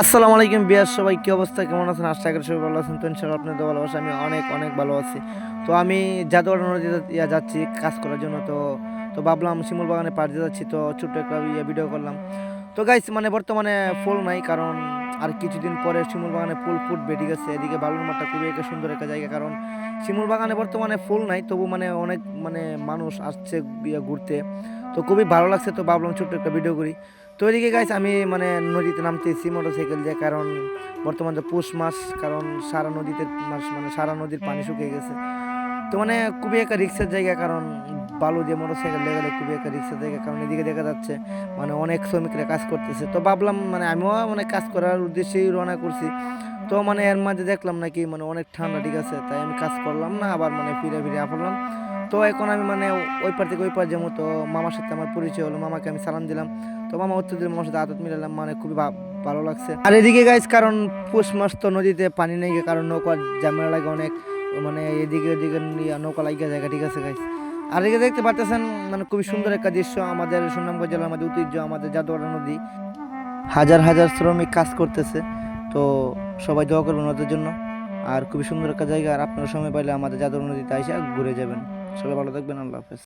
আসসালামু আলাইকুম বিয়ার সবাই কি অবস্থা, কেমন আছেন? আশা করি সবাই ভালো আছেন, তো ইনশাল্লাহ আপনাদের ভালোবাসা, আমি অনেক অনেক ভালো আছি। তো আমি জাদুঘর ইয়া যাচ্ছি কাজ করার জন্য, তো তো ভাবলাম শিমুল বাগানে পাড় দিয়ে যাচ্ছি, তো ছোট্ট একটা ইয়ে ভিডিও করলাম। তো গাইস মানে বর্তমানে ফুল নাই, কারণ আর কিছুদিন পরে শিমুল বাগানে ফুল ফুটবে, ঠিক আছে? এদিকে বালুর মাঠটা খুবই একটা সুন্দর একটা জায়গা, কারণ শিমুল বাগানে বর্তমানে ফুল নাই, তবু মানে অনেক মানে মানুষ আসছে ইয়ে ঘুরতে। তো খুবই ভালো লাগছে, তো ভাবলাম ছোট্ট একটা ভিডিও করি। তো এদিকে গাইস আমি মানে নদীতে নামতেছি মোটরসাইকেল দিয়ে, কারণ বর্তমানে পৌষ মাস কারণ সারা নদীতে মাস মানে সারা নদীর পানি শুকিয়ে গেছে। তো মানে খুবই একটা রিক্সের জায়গা, কারণ বালু দিয়ে মোটরসাইকেল লেগে গেলে খুবই একটা রিক্সের জায়গা, কারণ এদিকে দেখা যাচ্ছে মানে অনেক শ্রমিকরা কাজ করতেছে। তো ভাবলাম মানে আমিও মানে কাজ করার উদ্দেশ্যেই রওনা করছি। তো মানে এর মাঝে দেখলাম নাকি মানে অনেক ঠান্ডা, ঠিক আছে? তাই আমি কাজ করলাম না, আবার মানে ফিরে ফিরে পড়লাম তো এখন আমি মানে ওই পার থেকে ওই পার যেমন তো মামার সাথে আমার পরিচয় হলো, মামাকে আমি সালাম দিলাম। তো মামা উত্তর দিলাম মামার সাথে আদত মিলালাম মানে খুবই ভালো লাগছে। আর এদিকে গাইজ কারণ পৌষ মাস তো নদীতে পানি নেই, কারণ নৌকার ঝামেলা লাগে অনেক। মানে এদিকে ওদিকে নৌকা লাগিয়ে জায়গা, ঠিক আছে গাইস আর এদিকে দেখতে পারতেছেন মানে খুবই সুন্দর একটা দৃশ্য, আমাদের সুনামগঞ্জ জেলার আমাদের ঐতিহ্য আমাদের জাদুয়ারা নদী। হাজার হাজার শ্রমিক কাজ করতেছে, তো সবাই দোয়া করবেন ওদের জন্য। আর খুবই সুন্দর একটা জায়গা, আর আপনারা সময় পাইলে আমাদের জাদুয়ারা নদীতে এসে ঘুরে যাবেন। সবাই ভালো থাকবেন, আল্লাহ হাফেজ।